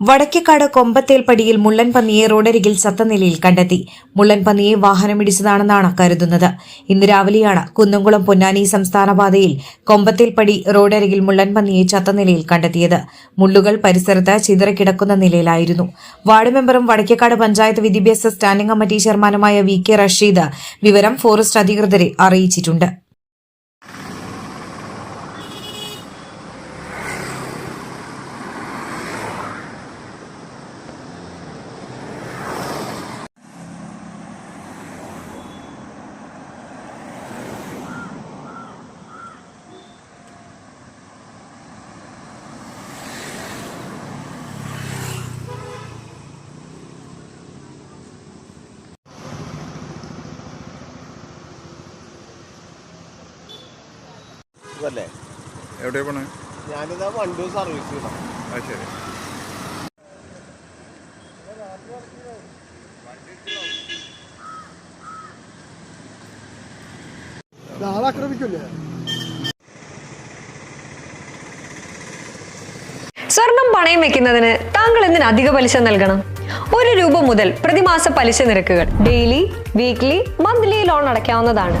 Vadakkekad കൊമ്പത്തേൽപ്പടിയിൽ മുള്ളൻ പന്നിയെ റോഡരികിൽ ചത്ത നിലയിൽ കണ്ടെത്തി. മുള്ളൻപന്നിയെ വാഹനമിടിച്ചതാണെന്നാണ് കരുതുന്നത്. ഇന്ന് രാവിലെയാണ് കുന്നംകുളം പൊന്നാനി സംസ്ഥാന പാതയിൽ കൊമ്പത്തേൽപ്പടി റോഡരികിൽ മുള്ളൻപന്നിയെ ചത്തനിലയിൽ ചത്ത നിലയിൽ കണ്ടെത്തിയത്. മുള്ളുകൾ പരിസരത്ത് ചിതറക്കിടക്കുന്ന നിലയിലായിരുന്നു. വാർഡ് മെമ്പറും വടക്കേക്കാട് പഞ്ചായത്ത് വിദ്യാഭ്യാസ സ്റ്റാൻഡിംഗ് കമ്മിറ്റി ചെയർമാനുമായ വി കെ റഷീദ് വിവരം ഫോറസ്റ്റ് അധികൃതരെ അറിയിച്ചിട്ടുണ്ട്. ഇതല്ലേ? എവിടെ പോണേ? ഞാനിതാ വണ്ടി സർവീസ് ശരി. ആളാക്രമിക്കില്ലേ? സ്വർണം പണയം വെക്കുന്നതിന് താങ്കൾ എന്തിന് അധിക പലിശ നൽകണം? ഒരു രൂപ മുതൽ പ്രതിമാസ പലിശ നിരക്കുകൾ ഡെയിലി വീക്ക്ലി മന്ത്ലി ലോൺ അടയ്ക്കാവുന്നതാണ്.